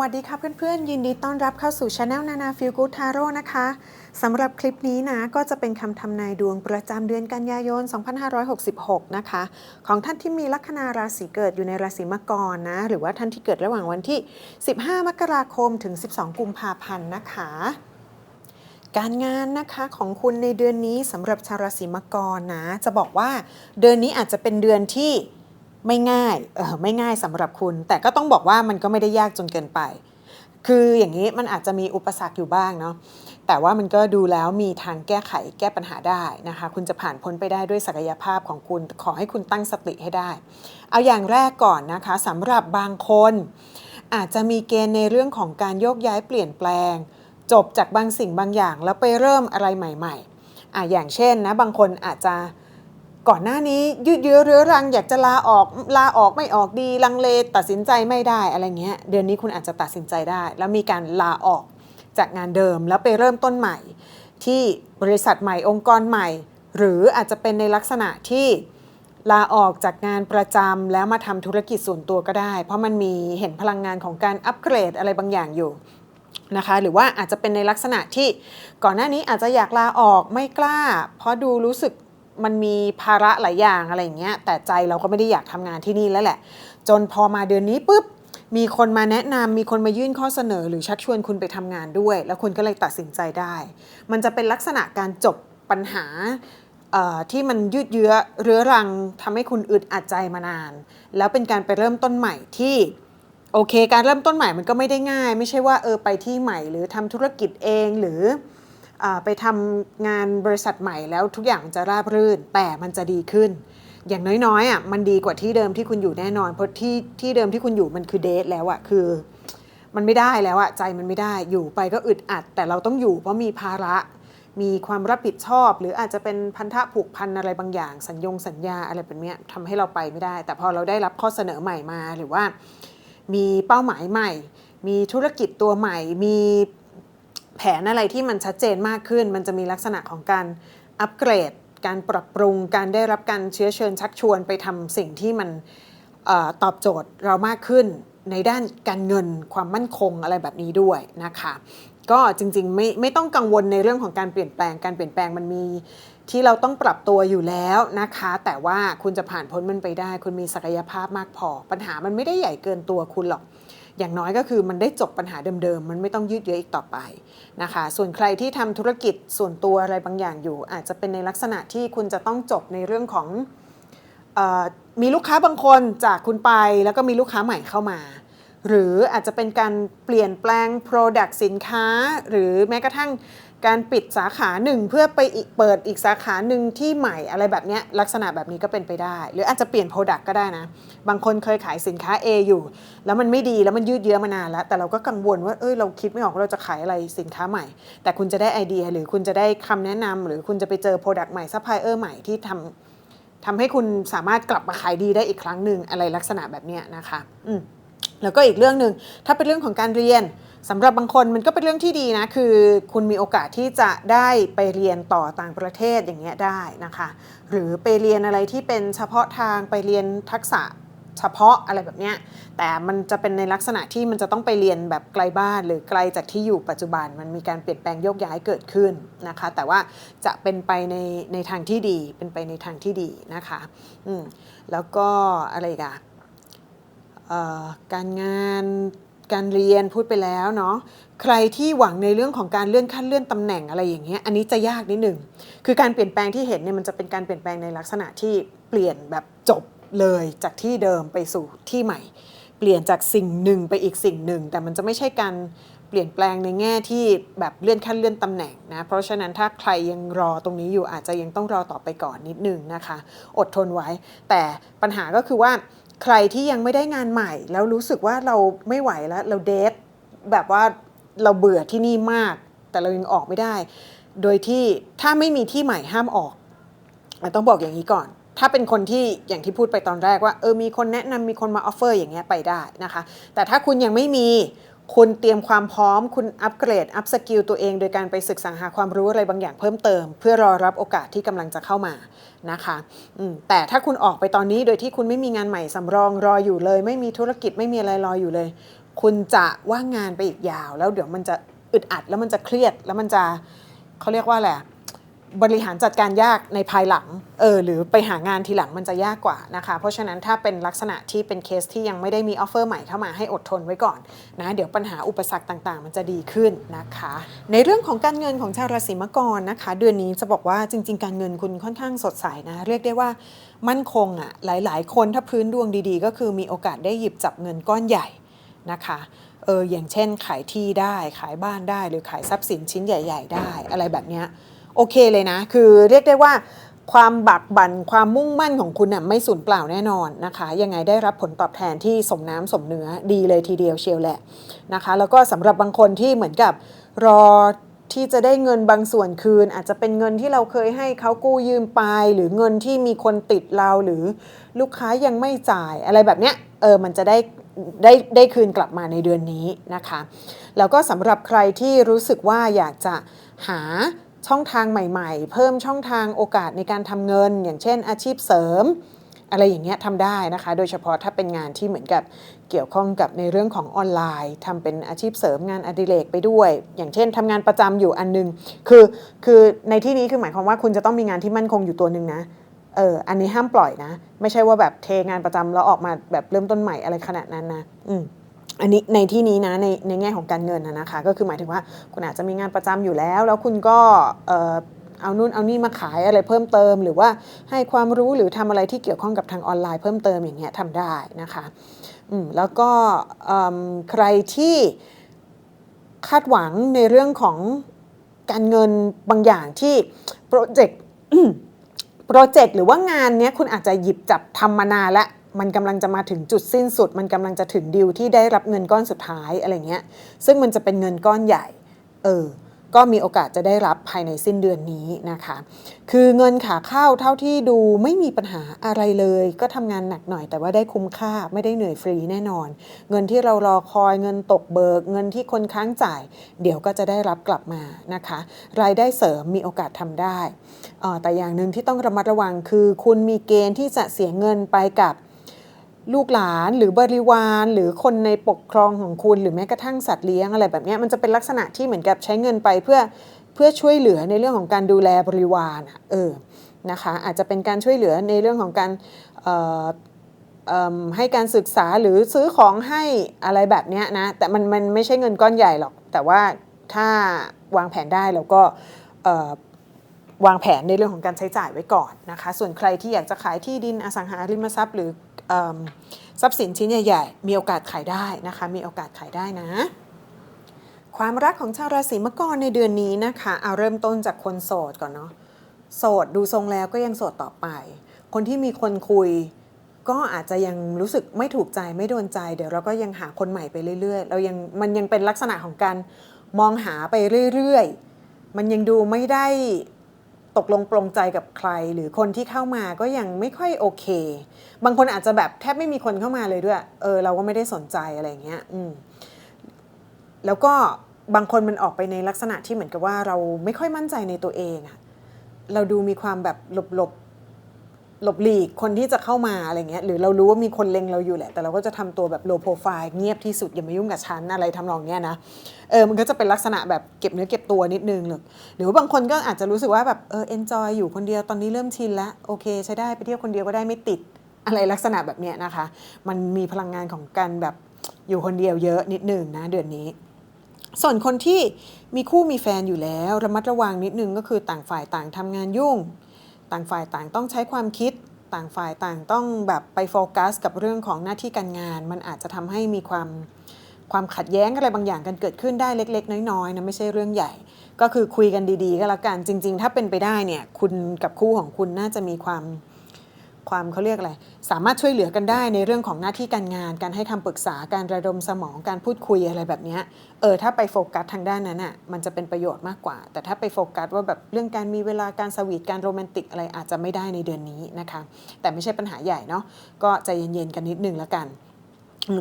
วัสดีค่ะเพื่อนๆ ยินดีต้อนรับเข้าสู่ช anel นานาฟิลกูทาโร่นะคะสำหรับคลิปนี้นะ ก็จะเป็นคำทำนายดวงประจำเดือนกันยายน 2566 นะคะ ของท่านที่มีลัคนาราศีเกิดอยู่ในราศีมกรนะ หรือว่าท่านที่เกิดระหว่างวันที่ 15 มกราคมถึง 12 กุมภาพันธ์นะคะการงานนะคะของคุณในเดือนนี้สำหรับชาวราศีมกรนะ จะบอกว่าเดือนนี้อาจจะเป็นเดือนที่ ไม่ง่ายเออไม่ง่ายสำหรับคุณ แต่ก็ต้องบอกว่ามันก็ไม่ได้ยากจนเกินไป คืออย่างนี้มันอาจจะมีอุปสรรคอยู่บ้างเนาะแต่ว่ามันก็ดูแล้วมีทางแก้ไขแก้ปัญหาได้นะคะ คุณจะผ่านพ้นไปได้ด้วยศักยภาพของคุณ ขอให้คุณตั้งสติให้ได้ เอาอย่างแรกก่อนนะคะสำหรับบางคน อาจจะมีเกณฑ์ในเรื่องของการโยกย้ายเปลี่ยนแปลง จบจากบางสิ่งบางอย่างแล้วไปเริ่มอะไรใหม่ ๆอะอย่างเช่นนะบางคนอาจจะ ก่อนหน้านี้ยืดเยื้อเรื้อรังอยากจะลาออกลาออกไม่ออกดีลังเลตัดสินใจไม่ได้อะไรเงี้ยเดือนนี้คุณอาจจะตัดสินใจได้ แล้วมีการลาออกจากงานเดิมแล้วไปเริ่มต้นใหม่ ที่บริษัทใหม่องค์กรใหม่ หรืออาจจะเป็นในลักษณะที่ลาออกจากงานประจำแล้วมาทำธุรกิจส่วนตัวก็ได้ เพราะมันมีเห็นพลังงานของการอัปเกรดอะไรบางอย่างอยู่นะคะหรือว่าอาจจะเป็นในลักษณะที่ก่อนหน้านี้อาจจะอยากลาออกไม่กล้า เพราะดูรู้สึก มันมีภาระหลายอย่างอะไรอย่างเงี้ยแต่ใจเราก็ไม่ได้อยากทำงานที่นี่แล้วแหละ จนพอมาเดือนนี้ปุ๊บมีคนมาแนะนำมีคนมายื่นข้อเสนอ หรือชักชวนคุณไปทำงานด้วย แล้วคุณก็เลยตัดสินใจได้ มันจะเป็นลักษณะการจบปัญหาที่มันยืดเยื้อเรื้อรังทำให้คุณอึดอัดใจมานาน แล้วเป็นการไปเริ่มต้นใหม่ที่โอเค การเริ่มต้นใหม่มันก็ไม่ได้ง่าย ไม่ใช่ว่าเออไปที่ใหม่ หรือทำธุรกิจเองหรือ ไปทำงานบริษัทใหม่แล้วทุกอย่างจะราบรื่น แต่มันจะดีขึ้น อย่างน้อยๆอะมันดีกว่าที่เดิมที่คุณอยู่แน่นอน เพราะที่ที่เดิมที่คุณอยู่มันคือเดทแล้วอะคือ มันไม่ได้แล้วอะใจมันไม่ได้อยู่ไปก็อึดอัด แต่เราต้องอยู่เพราะมีภาระมีความรับผิดชอบ หรืออาจจะเป็นพันธะผูกพันอะไรบางอย่าง สัญญงสัญญาอะไรแบบเนี้ยทำให้เราไปไม่ได้ แต่พอเราได้รับข้อเสนอใหม่มาหรือว่า มีเป้าหมายใหม่ มีธุรกิจตัวใหม่ มี แผนอะไรที่มันชัดเจนมากขึ้น มันจะมีลักษณะของการอัปเกรด การปรับปรุง การได้รับการเชื้อเชิญชักชวนไปทำสิ่งที่มันออตอบโจทย์เรามากขึ้น ในด้านการเงินความมั่นคงอะไรแบบนี้ด้วยนะคะก็จริงๆไม่ไม่ต้องกังวลในเรื่องของการเปลี่ยนแปลงการเปลี่ยนแปลงมันมีที่เราต้องปรับตัวอยู่แล้วนะคะ แต่ว่าคุณจะผ่านพ้นมันไปได้ คุณมีศักยภาพมากพอ ปัญหามันไม่ได้ใหญ่เกินตัวคุณหรอก อย่างน้อยก็คือมันได้จบปัญหาเดิมๆ มันไม่ต้องยืดเยื้ออีกต่อไปนะคะ ส่วนใครที่ทำธุรกิจส่วนตัวอะไรบางอย่างอยู่ อาจจะเป็นในลักษณะที่คุณจะต้องจบในเรื่องของออมีลูกค้าบางคนจากคุณไปแล้วก็มีลูกค้าใหม่เข้ามา หรืออาจจะเป็นการเปลี่ยนแปลง Product สินค้า หรือแม้กระทั่ง การปิดสาขาหนึ่งเพื่อไปอีกเปิดอีกสาขาหนึ่งที่ใหม่อะไรแบบเนี้ยลักษณะแบบนี้ก็เป็นไปได้ หรืออาจจะเปลี่ยน Product ก็ได้นะ บางคนเคยขายสินค้า A อยู่ แล้วมันไม่ดีแล้วมันยืดเยื้อมานานแล้ว แต่เราก็กังวลว่าเอ้ยเราคิดไม่ออกเราจะขายอะไรสินค้าใหม่ แต่คุณจะได้ไอเดียหรือคุณจะได้คำแนะนำหรือคุณจะไปเจอ Product ใหม่ซัพพลายเออร์ใหม่ที่ทำทำให้คุณสามารถกลับมาขายดีได้อีกครั้งหนึ่งอะไรลักษณะแบบเนี้ยนะคะอืมแล้วก็อีกเรื่องหนึ่งถ้าเป็นเรื่องของการเรียน สำหรับบางคนมันก็เป็นเรื่องที่ดีนะ คือคุณมีโอกาสที่จะได้ไปเรียนต่อต่างประเทศอย่างเงี้ยได้นะคะ หรือไปเรียนอะไรที่เป็นเฉพาะทางไปเรียนทักษะเฉพาะอะไรแบบเนี้ยแต่มันจะเป็นในลักษณะที่มันจะต้องไปเรียนแบบไกลบ้าน หรือไกลจากที่อยู่ปัจจุบัน มันมีการเปลี่ยนแปลงโยกย้ายเกิดขึ้นนะคะ แต่ว่าจะเป็นไปในในทางที่ดีเป็นไปในทางที่ดีนะคะอืมแล้วก็อะไรกันการงาน การเรียนพูดไปแล้วเนาะใครที่หวังในเรื่องของการเลื่อนขั้นเลื่อนตำแหน่งอะไรอย่างเงี้ยอันนี้จะยากนิดหนึ่งคือการเปลี่ยนแปลงที่เห็นเนี่ยมันจะเป็นการเปลี่ยนแปลงในลักษณะที่เปลี่ยนแบบจบเลยจากที่เดิมไปสู่ที่ใหม่ เปลี่ยนจากสิ่งหนึ่งไปอีกสิ่งหนึ่ง แต่มันจะไม่ใช่การเปลี่ยนแปลงในแง่ที่แบบเลื่อนขั้นเลื่อนตำแหน่งนะเพราะฉะนั้นถ้าใครยังรอตรงนี้อยู่อาจจะยังต้องรอต่อไปก่อนนิดนึงนะคะ อดทนไว้ แต่ปัญหาก็คือว่า ใครที่ยังไม่ได้งานใหม่ แล้วรู้สึกว่าเราไม่ไหวแล้ว เราเดทแบบว่าเราเบื่อที่นี่มาก แต่เรายังออกไม่ได้ โดยที่ถ้าไม่มีที่ใหม่ห้ามออกต้องบอกอย่างนี้ก่อน ถ้าเป็นคนที่อย่างที่พูดไปตอนแรกว่าเออมีคนแนะนำมีคนมาออฟเฟอร์อย่างเงี้ยไปได้นะคะ แต่ถ้าคุณยังไม่มี คุณเตรียมความพร้อม คุณอัปเกรด อัพสกิลตัวเอง โดยการไปศึกษาหาความรู้อะไรบางอย่างเพิ่มเติม เพื่อรอรับโอกาสที่กำลังจะเข้ามานะคะแต่ถ้าคุณออกไปตอนนี้โดยที่คุณไม่มีงานใหม่สำรองรออยู่เลย ไม่มีธุรกิจไม่มีอะไรรออยู่เลย คุณจะว่างงานไปอีกยาว แล้วเดี๋ยวมันจะอึดอัดแล้วมันจะเครียดแล้วมันจะเขาเรียกว่าอะไรอะ บริหารจัดการยากในภายหลังเออหรือไปหางานทีหลังมันจะยากกว่านะคะ เพราะฉะนั้นถ้าเป็นลักษณะที่เป็นเคสที่ยังไม่ได้มีออฟเฟอร์ใหม่เข้ามาให้อดทนไว้ก่อนนะเดี๋ยวปัญหาอุปสรรคต่างๆ มันจะดีขึ้นนะคะ ในเรื่องของการเงินของชาวราศีมังกรนะคะ เดือนนี้จะบอกว่าจริง ๆ การเงินคุณค่อนข้างสดใสนะ เรียกได้ว่ามั่นคงอะ่ะหลายๆ คนถ้าพื้นดวงดีๆ ก็คือมีโอกาสได้หยิบจับเงินก้อนใหญ่นะคะเอออย่างเช่นขายที่ได้ขายบ้านได้หรือขายทรัพย์สินชิ้นใหญ่ ๆ ได้ อะไรแบบเนี้ย โอเคเลยนะ คือเรียกได้ว่าความบักบัน่นความมุ่งมั่นของคุณน่ะไม่สูญเปล่าแน่นอนนะคะ ยังไงได้รับผลตอบแทนที่สมน้ำสมเนื้อดีเลยทีเดียวเชียวแหละนะคะ แล้วก็สำหรับบางคนที่เหมือนกับรอที่จะได้เงินบางส่วนคืน อาจจะเป็นเงินที่เราเคยให้เขากู้ยืมไป หรือเงินที่มีคนติดเราหรือลูกค้ายังไม่จ่ายอะไรแบบเนี้ยเออมันจะได้ได้ได้คืนกลับมาในเดือนนี้นะคะ แล้วก็สำหรับใครที่รู้สึกว่าอยากจะหา ช่องทางใหม่ๆ เพิ่มช่องทางโอกาสในการทำเงิน อย่างเช่น อาชีพเสริม อะไรอย่างเงี้ยทำได้นะคะ โดยเฉพาะถ้าเป็นงานที่เหมือนกับเกี่ยวข้องกับในเรื่องของออนไลน์ทำเป็นอาชีพเสริมงานอดิเรกไปด้วย อย่างเช่นทำงานประจำอยู่อันนึง คือคือในที่นี้คือหมายความว่าคุณจะต้องมีงานที่มั่นคงอยู่ตัวหนึ่งนะเออ อันนี้ห้ามปล่อยนะ ไม่ใช่ว่าแบบเทงานประจำแล้วออกมาแบบเริ่มต้นใหม่อะไรขนาดนั้นนะ อืม อันนี้ในที่นี้นะในในแง่ของการเงินนะคะ ก็คือหมายถึงว่าคุณอาจจะมีงานประจำอยู่แล้ว แล้วคุณก็เออเอานู่นเอานี่มาขายอะไรเพิ่มเติม หรือว่าให้ความรู้หรือทำอะไรที่เกี่ยวข้องกับทางออนไลน์เพิ่มเติมอย่างเงี้ยทำได้นะคะอืมแล้วก็ใครที่คาดหวังในเรื่องของการเงินบางอย่างที่โปรเจกต์โปรเจกต์หรือว่างานเนี้ยคุณอาจจะหยิบจับทำมานานแล้ว มันกำลังจะมาถึงจุดสิ้นสุด มันกำลังจะถึงดิวที่ได้รับเงินก้อนสุดท้ายอะไรเงี้ย ซึ่งมันจะเป็นเงินก้อนใหญ่ เออ ก็มีโอกาสจะได้รับภายในสิ้นเดือนนี้นะคะ คือเงินขาเข้าเท่าที่ดูไม่มีปัญหาอะไรเลย ก็ทำงานหนักหน่อยแต่ว่าได้คุ้มค่าไม่ได้เหนื่อยฟรีแน่นอน เงินที่เรารอคอยเงินตกเบิก เงินที่คนค้างจ่าย เดี๋ยวก็จะได้รับกลับมานะคะ รายได้เสริมมีโอกาสทำได้ แต่อย่างหนึ่งที่ต้องระมัดระวังคือ คุณมีเกณฑ์ที่จะเสียเงินไปกับ ลูกหลานหรือบริวารหรือคนในปกครองของคุณ หรือแม้กระทั่งสัตว์เลี้ยงอะไรแบบนี้มันจะเป็นลักษณะที่เหมือนกับใช้เงินไปเพื่อเพื่อช่วยเหลือในเรื่องของการดูแลบริวารเออนะคะอาจจะเป็นการช่วยเหลือในเรื่องของการให้การศึกษาหรือซื้อของให้อะไรแบบนี้นะแต่มันมันไม่ใช่เงินก้อนใหญ่หรอก แต่ว่าถ้าวางแผนได้เราก็วางแผนในเรื่องของการใช้จ่ายไว้ก่อนนะคะ ส่วนใครที่อยากจะขายที่ดินอสังหาริมทรัพย์หรือ ทรัพย์สินชิ้นใหญ่ๆ มีโอกาสขายได้นะคะ มีโอกาสขายได้นะ ความรักของชาวราศีมังกรในเดือนนี้นะคะ เอาเริ่มต้นจากคนโสดก่อนเนาะ โสดดูทรงแล้วก็ยังโสดต่อไป คนที่มีคนคุยก็อาจจะยังรู้สึกไม่ถูกใจไม่โดนใจ เดี๋ยวเราก็ยังหาคนใหม่ไปเรื่อยๆ เรายังมันยังเป็นลักษณะของการมองหาไปเรื่อยๆ มันยังดูไม่ได้ ตกลงปรงใจกับใคร หรือคนที่เข้ามาก็ยังไม่ค่อยโอเค บางคนอาจจะแบบแทบไม่มีคนเข้ามาเลยด้วย เออเราก็ไม่ได้สนใจอะไรอย่างเงี้ยอืมแล้วก็บางคนมันออกไปในลักษณะที่เหมือนกับว่าเราไม่ค่อยมั่นใจในตัวเองอะเราดูมีความแบบหลบ หลบหลีกคนที่จะเข้ามาอะไรเงี้ยหรือเรารู้ว่ามีคนเล็งเราอยู่แหละ แต่เราก็จะทำตัวแบบ low profile เงียบที่สุดอย่ามายุ่งกับฉันอะไรทำนองเนี้ยนะเออมันก็จะเป็นลักษณะแบบเก็บเนื้อเก็บตัวนิดนึงหรือหรือว่าบางคนก็อาจจะรู้สึกว่าแบบเออ enjoy อยู่คนเดียวตอนนี้เริ่มชินแล้วโอเค ใช้ได้ไปเที่ยวคนเดียวก็ได้ไม่ติดอะไรลักษณะแบบเนี้ยนะคะ มันมีพลังงานของการแบบอยู่คนเดียวเยอะนิดนึงนะเดือนนี้ ส่วนคนที่มีคู่มีแฟนอยู่แล้วระมัดระวังนิดนึงก็คือต่างฝ่ายต่างทำงานยุ่ง ต่างฝ่ายต่างต้องใช้ความคิดต่างฝ่ายต่างต้องแบบไปโฟกัส กับเรื่องของหน้าที่การงาน มันอาจจะทำให้มีความความขัดแย้งอะไรบางอย่างกันเกิดขึ้นได้เล็ก ๆ น้อยๆนะไม่ใช่เรื่องใหญ่ ก็คือคุยกันดีๆ ก็แล้วกันจริง ๆ ถ้าเป็นไปได้เนี่ยคุณกับคู่ของคุณน่าจะมีความ ความเขาเรียกอะไร สามารถช่วยเหลือกันได้ในเรื่องของหน้าที่การงาน การให้คำปรึกษาการระดมสมองการพูดคุยอะไรแบบนี้เออถ้าไปโฟกัสทางด้านนั้นอะมันจะเป็นประโยชน์มากกว่า แต่ถ้าไปโฟกัสว่าแบบเรื่องการมีเวลาการสวีทการโรแมนติกอะไรอาจจะไม่ได้ในเดือนนี้นะคะแต่ไม่ใช่ปัญหาใหญ่เนาะก็ใจเย็นๆกันนิดนึงแล้วกัน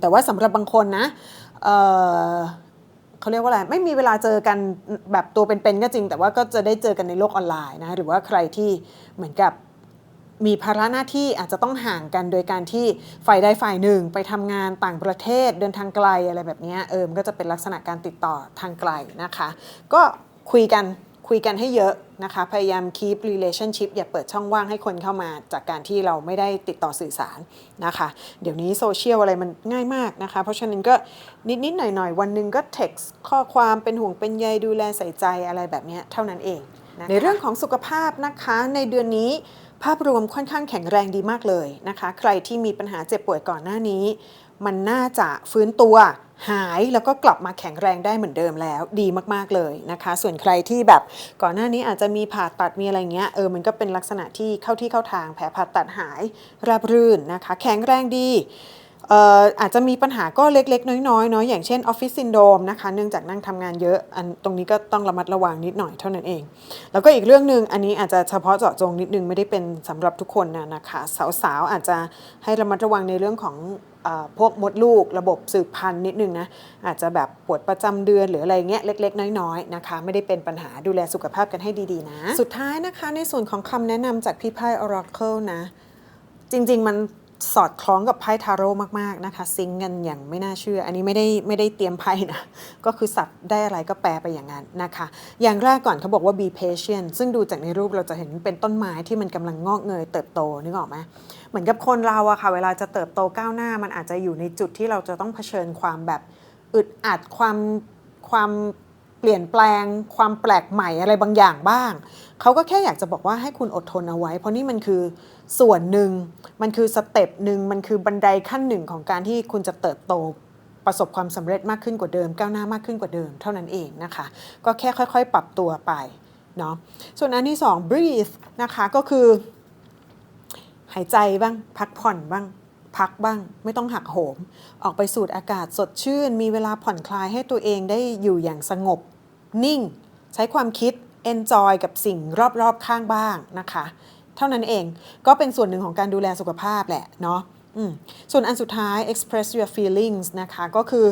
แต่ว่าสำหรับบางคนนะเออเขาเรียกว่าอะไรไม่มีเวลาเจอกันแบบตัวเป็นๆก็จริง แต่ว่าก็จะได้เจอกันในโลกออนไลน์นะหรือว่าใครที่เหมือนกับ มีภาระหน้าที่อาจจะต้องห่างกันโดยการที่ฝ่ายใดฝ่ายหนึ่ง ไปทำงานต่างประเทศเดินทางไกลอะไรแบบนี้เออมันก็จะเป็นลักษณะการติดต่อทางไกลนะคะ ก็คุยกันคุยกันให้เยอะนะคะ พยายาม keep relationship อย่าเปิดช่องว่างให้คนเข้ามาจากการที่เราไม่ได้ติดต่อสื่อสารนะคะ เดี๋ยวนี้โซเชียลอะไรมันง่ายมากนะคะ เพราะฉะนั้นก็นิด ๆ หน่อย ๆ วันหนึ่งก็ text ข้อความเป็นห่วงเป็นใยดูแลใส่ใจอะไรแบบนี้เท่านั้นเองนะะในเรื่องของสุขภาพนะคะในเดือนนี้ ภาพรวมค่อนข้างแข็งแรงดีมากเลยนะคะ ใครที่มีปัญหาเจ็บป่วยก่อนหน้านี้ มันน่าจะฟื้นตัวหายแล้วก็กลับมาแข็งแรงได้เหมือนเดิมแล้ว ดีมากๆเลยนะคะ ส่วนใครที่แบบก่อนหน้านี้อาจจะมีผ่าตัดมีอะไรเงี้ยเออมันก็เป็นลักษณะที่เข้าที่เข้าทางแผลผ่าตัดหายราบรื่นนะคะ แข็งแรงดี อาจจะมีปัญหาก็เล็ก ๆ น้อยๆเนาะอย่างเช่นออฟฟิศซินโดมนะคะเนื่องจากนั่งทำงานเยอะอันตรงนี้ก็ต้องระมัดระวังนิดหน่อยเท่านั้นเอง แล้วก็อีกเรื่องหนึ่งอันนี้อาจจะเฉพาะเจาะจงนิดนึงไม่ได้เป็นสำหรับทุกคนนะนะคะ สาวๆอาจจะให้ระมัดระวังในเรื่องของอพวกมดลูกระบบสืบพันธุ์นิดนึงนะอาจจะแบบปวดประจำเดือนหรืออะไรเงี้ยเล็ก ๆ น้อยๆนะคะ ไม่ได้เป็นปัญหาดูแลสุขภาพกันให้ดีๆนะ สุดท้ายนะคะในส่วนของคำแนะนำจากพี่ไพ่ Oracle นะ จริง ๆ มัน สอดคล้องกับไพ่ทาโร่มากๆนะคะ ซิงกันอย่างไม่น่าเชื่อ อันนี้ไม่ได้ไม่ได้เตรียมไพ่นะ ก็คือสับได้อะไรก็แปลไปอย่างนั้นนะคะ อย่างแรกก่อนเขาบอกว่า be patient ซึ่งดูจากในรูปเราจะเห็นเป็นต้นไม้ที่มันกำลังงอกเงยเติบโตนึกออกไหมเหมือนกับคนเราอะค่ะ เวลาจะเติบโตก้าวหน้า มันอาจจะอยู่ในจุดที่เราจะต้องเผชิญความแบบอึดอัดความความ เปลี่ยนแปลงความแปลกใหม่อะไรบางอย่างบ้าง เขาก็แค่อยากจะบอกว่าให้คุณอดทนเอาไว้ เพราะนี่มันคือส่วนหนึ่ง มันคือสเต็ปหนึ่ง มันคือบันไดขั้นหนึ่งของการที่คุณจะเติบโตประสบความสำเร็จมากขึ้นกว่าเดิม ก้าวหน้ามากขึ้นกว่าเดิม เท่านั้นเองนะคะ ก็แค่ค่อย ๆ ปรับตัวไปเนาะ ส่วนอันที่สอง breathe นะคะก็คือ หายใจบ้างพักผ่อนบ้างพักบ้างไม่ต้องหักโหม ออกไปสูดอากาศสดชื่น มีเวลาผ่อนคลายให้ตัวเองได้อยู่อย่างสงบ นิ่ง ใช้ความคิด enjoy กับสิ่งรอบๆข้างบ้างนะคะ เท่านั้นเองก็เป็นส่วนหนึ่งของการดูแลสุขภาพแหละเนาะส่วนอันสุดท้าย express your feelings นะคะก็คือ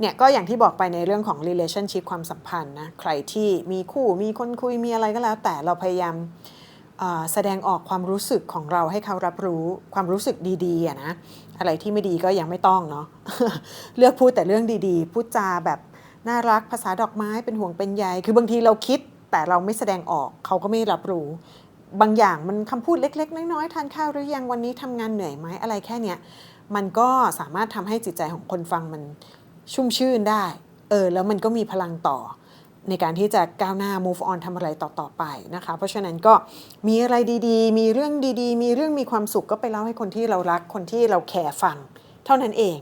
เนี่ยก็อย่างที่บอกไปในเรื่องของ relationship ความสัมพันธ์นะใครที่มีคู่มีคนคุยมีอะไรก็แล้ว แต่เราพยายามแสดงออกความรู้สึกของเราให้เขารับรู้ความรู้สึกดีๆนะอะไรที่ไม่ดีก็ยังไม่ต้องเนาะเลือกพูดแต่เรื่องดีๆ พูดจาแบบ น่ารักภาษาดอกไม้เป็นห่วงเป็นใยคือบางทีเราคิดแต่เราไม่แสดงออกเขาก็ไม่รับรู้ บางอย่างมันคำพูดเล็ก ๆ น้อยๆทานข้าวหรือยังวันนี้ทำงานเหนื่อยไหมอะไรแค่เนี้ยมันก็สามารถทำให้จิตใจของคนฟังมันชุ่มชื่นได้เออแล้วมันก็มีพลังต่อ ในการที่จะก้าวหน้า move on ทำอะไรต่อๆไปนะคะ เพราะฉะนั้นก็มีอะไรดีๆ มีเรื่องดีๆ มีเรื่องมีความสุขก็ไปเล่าให้คนที่เรารักคนที่เราแคร์ฟัง เท่านั้นเอง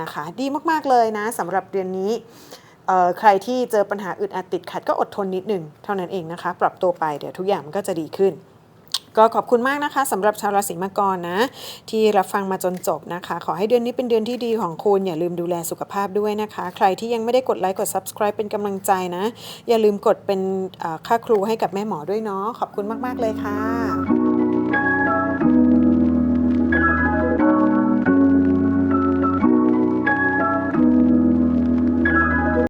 นะคะ ดีมากๆเลยนะสำหรับเดือนนี้ ใครที่เจอปัญหาอึดอัดติดขัดก็อดทนนิดหนึ่งเท่านั้นเองนะคะ ปรับตัวไปเดี๋ยวทุกอย่างมันก็จะดีขึ้น ก็ขอบคุณมากนะคะสำหรับชาวราศีมังกรนะ ที่รับฟังมาจนจบนะคะ ขอให้เดือนนี้เป็นเดือนที่ดีของคุณ อย่าลืมดูแลสุขภาพด้วยนะคะ ใครที่ยังไม่ได้กดไลค์กด subscribe เป็นกำลังใจนะ อย่าลืมกดเป็นค่าครูให้กับแม่หมอด้วยเนาะขอบคุณมาก ๆ เลยค่ะ